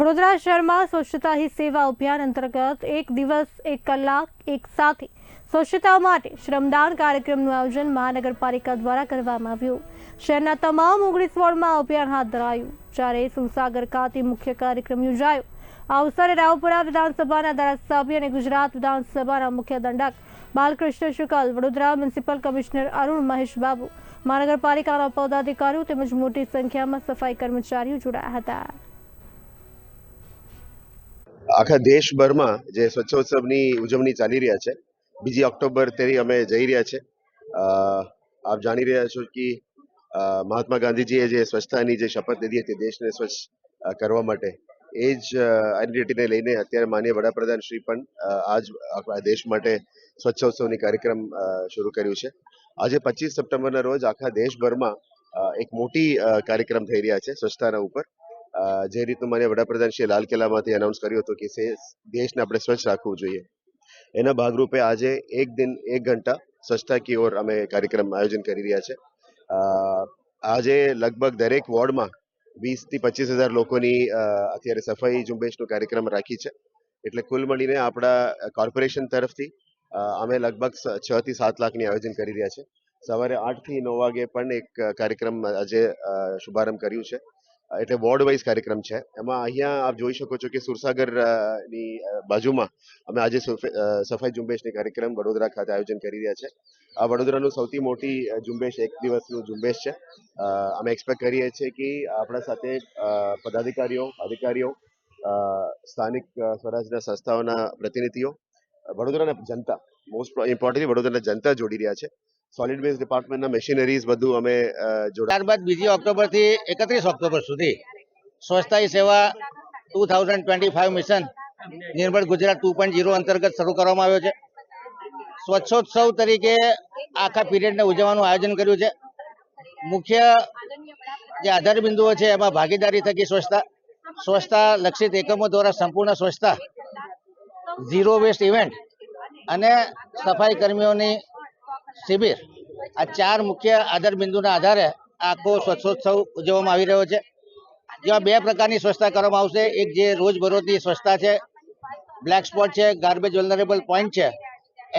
વડોદરા શહેરમાં સ્વચ્છતા હી સેવા અભિયાન અંતર્ગત એક દિવસ, એક કલાક, એક સાથે સ્વચ્છતા માટે શ્રમદાન કાર્યક્રમનું આયોજન મહાનગરપાલિકા દ્વારા કરવામાં આવ્યું. શહેરના તમામ ઓગણીસ વોર્ડમાં અભિયાન હાથ ધરાયું. જ્યારે સુસાગર ખાતે મુખ્ય કાર્યક્રમ યોજાયો. આ અવસરે રાવપુરા વિધાનસભાના ધારાસભ્ય અને ગુજરાત વિધાનસભાના મુખ્ય દંડક બાલકૃષ્ણ શુકલ, વડોદરા મ્યુનિસિપલ કમિશનર અરુણ મહેશ બાબુ, મહાનગરપાલિકાના પદાધિકારીઓ તેમજ મોટી સંખ્યામાં સફાઈ કર્મચારીઓ જોડાયા હતા. આખા દેશભરમાં જે સ્વચ્છોત્સવની ઉજવણી ચાલી રહ્યા છે. બીજી ઓક્ટોબર તેરી અમે જઈ રહ્યા છે. આપ જાણી રહ્યા છો કે મહાત્મા ગાંધીજીએ જે સ્વચ્છતાની જે શપથ લીધી હતી દેશને સ્વચ્છ કરવા માટે, એ જ આઈડેન્ટિટીને લઈને અત્યારે માન્ય વડાપ્રધાન શ્રી પણ આજ આપણા દેશ માટે સ્વચ્છોત્સવની કાર્યક્રમ શરૂ કર્યું છે. આજે પચીસ સપ્ટેમ્બરના રોજ આખા દેશભરમાં એક મોટી કાર્યક્રમ થઈ રહ્યા છે સ્વચ્છતાના ઉપર. જે રીતનું માન્ય વડાપ્રધાન શ્રી લાલ કિલ્લામાંથી અનાઉન્સ કર્યું હતું કે દેશને આપણે સ્વચ્છ રાખવું જોઈએ. એના ભાગરૂપે આજે એક દિન, એક ઘંટા સ્વચ્છતા કી ઓર અમે કાર્યક્રમ આયોજન કરી રહ્યા છે. આજે લગભગ દરેક વોર્ડમાં વીસથી પચીસ હજાર લોકોની અત્યારે સફાઈ ઝુંબેશનો કાર્યક્રમ રાખી છે. એટલે કુલ મળીને આપણા કોર્પોરેશન તરફથી અમે લગભગ છ થી સાત લાખની આયોજન કરી રહ્યા છે. સવારે આઠથી નવ વાગે પણ એક કાર્યક્રમ આજે શુભારંભ કર્યું છે. એટલે વોર્ડ વાઇઝ કાર્યક્રમ છે. એમાં અહીંયા આપ જોઈ શકો છો કે સુરસાગરની બાજુમાં અમે આજે સુફ- સફાઈ ઝુંબેશની કાર્યક્રમ વડોદરા ખાતે આયોજન કરી રહ્યા છે. આ વડોદરાનું સૌથી મોટી ઝુંબેશ, એક દિવસનું ઝુંબેશ છે. અમે એક્સપેક્ટ કરીએ છીએ કે આપણા સાથે પદાધિકારીઓ, અધિકારીઓ સ્થાનિક સ્વરાજના સંસ્થાઓના પ્રતિનિધિઓ વડોદરાના જનતા, મોસ્ટ ઇમ્પોર્ટન્ટલી વડોદરાના જનતા જોડી રહ્યા છે. સોલિડ વેસ્ટ ડિપાર્ટમેન્ટના મશીનરીઝ બધું અમે જોડા ત્યારબાદ બીજી ઓક્ટોબરથી એકત્રીસ ઓક્ટોબર સુધી સ્વચ્છતા સેવા two thousand twenty five mission Nirmal Gujarat two point zero અંતર્ગત શરૂ કરવામાં આવ્યો છે. સ્વચ્છોત્સવ તરીકે આખા પીરિયડને ઉજવવાનું આયોજન કર્યું છે. મુખ્ય જે આધાર બિંદુઓ છે એમાં ભાગીદારી થકી સ્વચ્છતા સ્વચ્છતા લક્ષિત એકમો દ્વારા સંપૂર્ણ સ્વચ્છતા, ઝીરો વેસ્ટ ઇવેન્ટ અને સફાઈ કર્મીઓની શિબિર. આ ચાર મુખ્ય આધાર બિંદુના આધારે આખો સ્વચ્છોત્સવ ઉજવવામાં આવી રહ્યો છે. જેમાં બે પ્રકારની સ્વચ્છતા કરવામાં આવશે. એક જે રોજબરોજની સ્વચ્છતા છે બ્લેક સ્પોટ છે ગાર્બેજ વલ્નરેબલ પોઈન્ટ છે.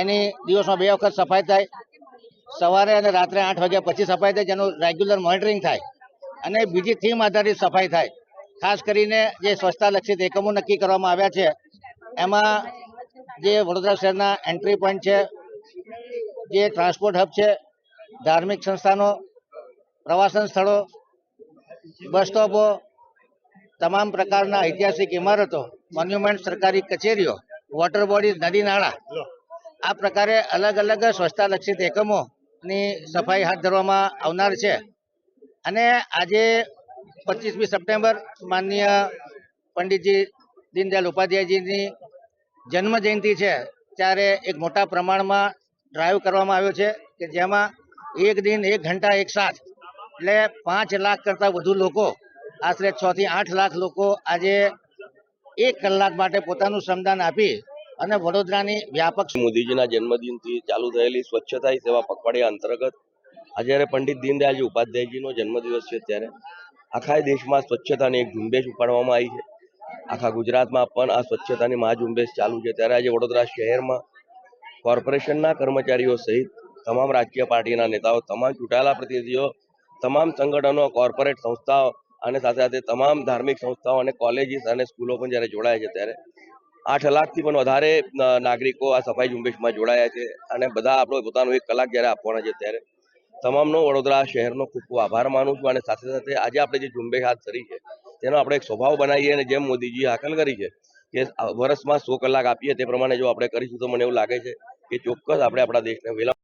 એની દિવસમાં બે વખત સફાઈ થાય. સવારે અને રાત્રે આઠ વાગ્યા પછી સફાઈ થાય, જેનું રેગ્યુલર મોનિટરિંગ થાય. અને બીજી થીમ આધારિત સફાઈ થાય. ખાસ કરીને જે સ્વચ્છતા લક્ષિત એકમો નક્કી કરવામાં આવ્યા છે, એમાં જે વડોદરા શહેરના એન્ટ્રી પોઈન્ટ છે જે ટ્રાન્સપોર્ટ હબ છે, ધાર્મિક સંસ્થાનો, પ્રવાસન સ્થળો, બસ સ્ટોપો, તમામ પ્રકારના ઐતિહાસિક ઇમારતો મોન્યુમેન્ટ સરકારી કચેરીઓ વોટર બોડીઝ નદી નાળા, આ પ્રકારે અલગ અલગ સ્વચ્છતા લક્ષિત એકમોની સફાઈ હાથ ધરવામાં આવનાર છે. અને આજે પચીસમી સપ્ટેમ્બર માનનીય પંડિતજી દીનદયાલ ઉપાધ્યાયજીની જન્મ જયંતિ છે, ત્યારે એક મોટા પ્રમાણમાં ડ્રાઈવ કરવામાં આવ્યો છે કે જેમાં એક દિન, એક ઘંટા, એક સાથ એટલે પાંચ લાખ કરતાં વધુ લોકો, આશરે છ થી આઠ લાખ લોકો આજે એક કલાક માટે પોતાનું શ્રમદાન આપી અને વડોદરાની વ્યાપક મોદીજીના જન્મદિનથી ચાલુ થયેલી સ્વચ્છતા સેવા પખવાડિયા અંતર્ગત આજે પંડિત દીનદયાળજી ઉપાધ્યાયજીનો જન્મદિવસ છે ત્યારે આખા દેશમાં સ્વચ્છતાની એક ઝુંબેશ ઉપાડવામાં આવી છે. આખા ગુજરાતમાં પણ આ સ્વચ્છતાની મહાઝુંબેશ ચાલુ છે. ત્યારે આજે વડોદરા શહેરમાં કોર્પોરેશનના કર્મચારીઓ સહિત તમામ રાજકીય પાર્ટીના નેતાઓ, તમામ ચૂંટાયેલા પ્રતિનિધિઓ, તમામ સંગઠનો, કોર્પોરેટ સંસ્થાઓ અને સાથે સાથે તમામ ધાર્મિક સંસ્થાઓ અને કોલેજીસ અને સ્કૂલો પણ જ્યારે જોડાય છે ત્યારે આઠ લાખથી પણ વધારે નાગરિકો આ સફાઈ ઝુંબેશમાં જોડાયા છે અને બધા આપણો પોતાનો એક કલાક જ્યારે આપવાના છે ત્યારે તમામનો વડોદરા શહેરનો ખૂબ ખૂબ આભાર માનું છું અને સાથે સાથે આજે આપણે જે ઝુંબેશ હાથ ધરી છે તેનો આપણે એક સ્વભાવ બનાવીએ અને જેમ મોદીજીએ હાકલ કરી છે કે વર્ષમાં સો કલાક આપીએ તે પ્રમાણે જો આપણે કરીશું તો મને એવું લાગે છે કે ચોક્કસ આપણે આપણા દેશને વેલા